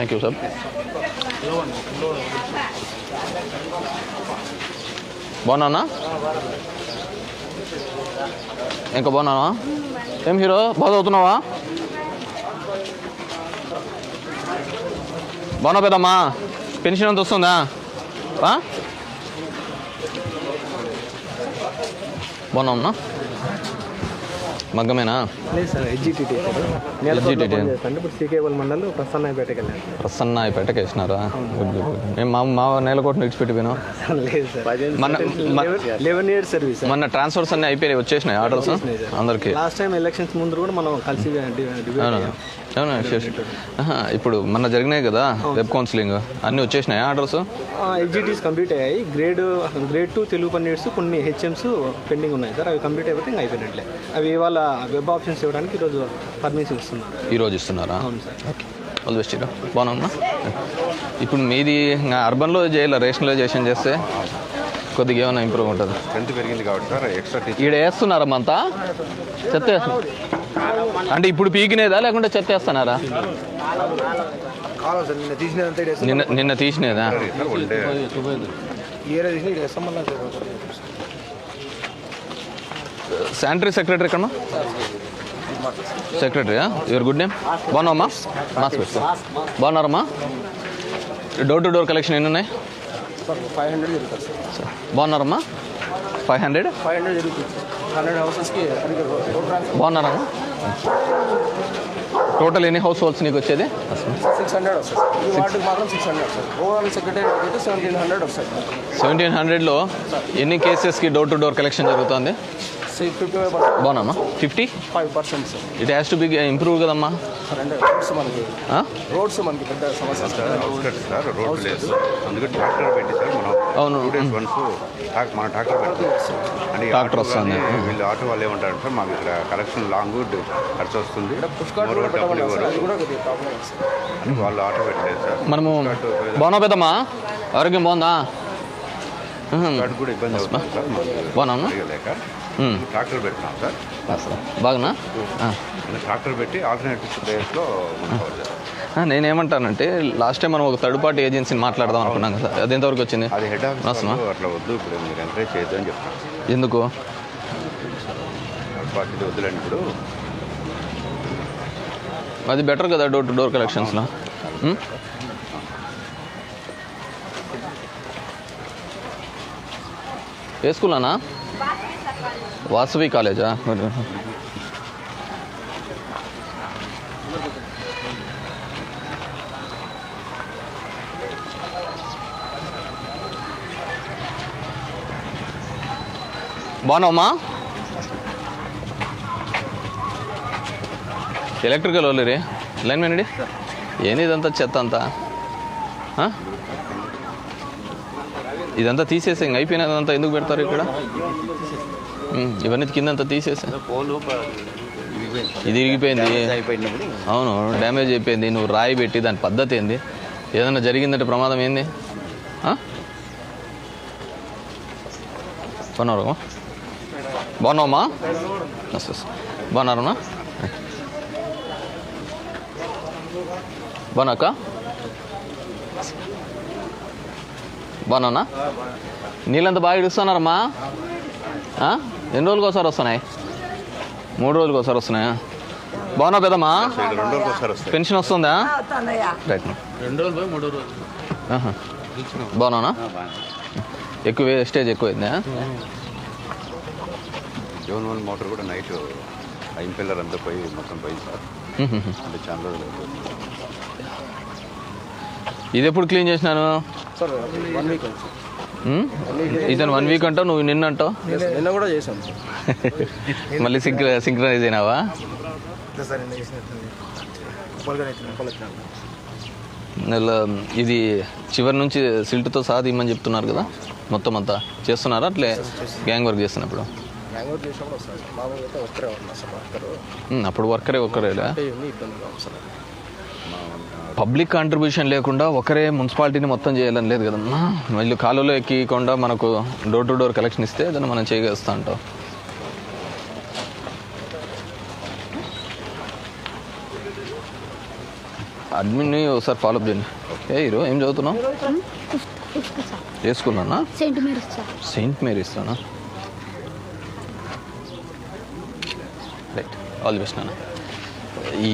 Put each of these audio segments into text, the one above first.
Thank you sir బాగున్నానా ఇంకా బాగున్నావా ఏం హీరో బాగా చదువుతున్నావా బాగున్నావు పెద్దమ్మా పెన్షన్ అంత వస్తుందా ఆ? బాగున్నావునా మగ్గమేనా? సీకేబల్ మండల్ ప్రసన్నపేటకి వెళ్ళాను ప్రసన్న పెట్టకి వేసినారా. మేము మా మా నెలకోటి విడిచిపెట్టిపోయినాం మన మన- లెవెన్ ఇయర్స్ సర్వీస్ మొన్న ట్రాన్స్ఫర్స్ అన్ని అయిపోయినాయి వచ్చేసినాయి ఆర్డర్స్? అందరికి. లాస్ట్ టైం ఎలక్షన్స్ ముందు కూడా మనం కలిసి అవునా? ఇప్పుడు మొన్న జరిగినాయి కదా వెబ్ కౌన్సిలింగ్. అన్నీ వచ్చేసినాయి ఆర్డర్స్? ఎగ్జిటీస్ కంప్లీట్ అయ్యాయి. గ్రేడ్ గ్రేడ్ టూ తెలుగు పన్నీర్స్ కొన్ని హెచ్ఎమ్స్ పెండింగ్ ఉన్నాయి సార్. అవి కంప్లీట్ అయిపోతే ఇంకా అయిపోయినట్లే. అవి ఇవాళ వెబ్ ఆప్షన్స్ ఇవ్వడానికి ఈరోజు పర్మిషన్ ఇస్తున్నారు. ఈరోజు ఇస్తున్నారా? అవును సార్. ఓకే. ఆల్ బెస్ట్ ఇరా. బాగున్నా ఇప్పుడు మీది అర్బన్లో చేయాలి? రేషనలైజేషన్ చేస్తే కొద్దిగా ఏమైనా ఇంప్రూవ్ ఉంటుంది. స్ట్రెంత్ పెరిగింది కాబట్టి సార్ ఎక్స్ట్రా టీచర్ ఈడ వేస్తున్నారా అంతా చెత్త. అంటే ఇప్పుడు పీకినేదా? లేకుంటే చెత్త వేస్తున్నారా? నిన్న నిన్న తీసినేదా సార్ వన్ డే ఏ తీసిన ఇక్కడ వేస్తాం మళ్ళీ శానిటరీ సెక్రటరీ ఎక్కడ సెక్రటరీయా యువర్ గుడ్ నేమ్ బాగున్నావమ్మా? పెట్టుకో బాగున్నారమ్మా? డోర్ టు డోర్ కలెక్షన్ ఎన్ని ఉన్నాయి ఫైవ్ హండ్రెడ్ జరుగుతుంది సార్ బాగున్నారమ్మా? ఫైవ్ హండ్రెడ్ ఫైవ్ హండ్రెడ్ జరుగుతుంది హండ్రెడ్ హౌసెస్కి బాగున్నారమ్మా? టోటల్ ఎన్ని హౌస్ హోల్డ్స్ నీకు వచ్చేది? సిక్స్ హండ్రెడ్ వస్తుంది మాత్రం six hundred sir overall secretary అయితే సెవెంటీన్ హండ్రెడ్ వస్తుంది సెవెంటీన్ హండ్రెడ్లో ఎన్ని కేసెస్కి డోర్ టు డోర్ కలెక్షన్ జరుగుతుంది? Fifty five percent బాగున్నామా? Fifty five percent sir it has to be improve కదమ్మా. అంటే రోడ్స్ మనకి. ఆ? రోడ్స్ మనకి పెద్ద సమస్య సార్ రోడ్ లేదు. అందుకే ట్రాక్టర్ పెట్టి సార్ మనం అవును. టూ డేస్ వన్స్ మన ట్రాక్టర్ పెట్టి ట్రాక్టర్ ఆటో వస్తుంది. కానీ వీళ్ళు ఆటో వాళ్ళు ఏమంటారు సార్ మాకు ఇక్కడ కలెక్షన్ లాంగ్ ఖర్చు వస్తుంది. వాళ్ళు ఆటో పెట్టలేదు సార్ మనము బాగున్నావు పెద్దమ్మా? ఆరోగ్యం బాగుందా? కూడా ఇబ్బంది అవుతుంది సార్ ఉమ్. ట్రాక్టర్ పెట్టినాం సార్. బాగున్నా. ట్రాక్టర్ పెట్టి ఆల్టర్నేటివ్ ఆ, నేనేమంటానంటే లాస్ట్ టైం మనం ఒక థర్డ్ పార్టీ ఏజెన్సీని మాట్లాడదాం అనుకున్నాం కదా అది ఎంతవరకు వచ్చింది? అది హెడ్ ఆఫీస్ అట్లా వద్దు ఇప్పుడు మీరు ఎంకరేజ్ చేయొద్దు అని చెప్తాను ఎందుకు? థర్డ్ పార్టీ వద్దులేండి ఇప్పుడు. అది బెటర్ కదా డోర్ టు డోర్ కలెక్షన్స్లో ఉమ్? ఏ స్కూల్ అన్నా వాసవి కాలేజా బాగున్నావమ్మా ఎలక్ట్రికల్ వాళ్ళు రే లైన్ మ్యాన్ ఏంది ఇదంతా చెత్త అంతా ఆ? ఇదంతా తీసేసి ఇంక అయిపోయినదంతా ఎందుకు పెడతారు ఇక్కడ ఉమ్, ఇవన్నీ కిందంతా తీసేసి. ఇది ఇరిగిపోయింది. అవును డ్యామేజ్ అయిపోయింది. నువ్వు రాయి పెట్టి దాని పద్ధతి ఏంది? ఏదైనా జరిగిందంటే ప్రమాదం ఏంది? ఆ? బాగున్నారు బాగున్నావమ్మా. బాగున్నారమ్మా బాగున్నాక బాగున్నా నీళ్ళంతా బాగా ఇడుస్తున్నారమ్మా? ఎన్ని రోజులకు ఒకసారి వస్తున్నాయి? మూడు రోజులకు ఒకసారి వస్తున్నాయా? బాగున్నా పెద్దమ్మా? పెన్షన్ వస్తుందా? రైట్. బాగున్నానా. ఎక్కువ వేస్టేజ్ ఎక్కువైందా? జోన్ వన్ మోటార్ కూడా నైట్ ఐం పిల్లర్ అంతా పోయి మొత్తం పోయింది సార్. అంటే చాలా రోజులు. ఇది ఎప్పుడు క్లీన్ చేసినాను ఇతను వన్ వీక్ అంటావు నువ్వు నిన్న అంటావు? నిన్న కూడా చేశాం. సార్ మళ్ళీ సింక్ సింక్రనైజ్ అయినావా ఇది చివరి నుంచి సిల్ట్తో సహా తీయమని చెప్తున్నారు కదా మొత్తం అంతా. చేస్తున్నారా అట్లే గ్యాంగ్ వర్క్ చేస్తున్నప్పుడు? అప్పుడు వర్కరే ఒక్కరేలా. పబ్లిక్ కాంట్రిబ్యూషన్ లేకుండా ఒకరే మున్సిపాలిటీని మొత్తం చేయాలని లేదు కదమ్మా మళ్ళీ కాలువలో ఎక్కకుండా మనకు డోర్ టు డోర్ కలెక్షన్ ఇస్తే దాన్ని మనం చేయగలుస్తా అంటాం అడ్మిన్ని ఒకసారి ఫాలోఅప్ చేయండి. ఏ హీరో ఏం చదువుతున్నావు? అన్నా సెయింట్ మేరీస్ సెయింట్ మేరీస్తానా రైట్ ఆల్ ది బెస్ట్ నాన్న. ఈ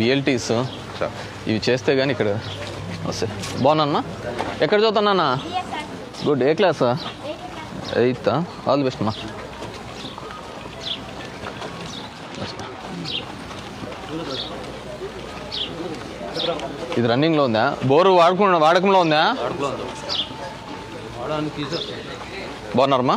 విఎల్టీస్ ఇవి చేస్తే కానీ ఇక్కడ వస్తాయి బాగున్నా ఎక్కడ చదువుతున్నా గుడ్ ఏ క్లాసా ఎయిత్ ఆల్ ది బెస్ట్ అమ్మా. ఇది రన్నింగ్లో ఉందా? బోరు వాడుకు వాడకంలో ఉందా? బాగున్నారమ్మా?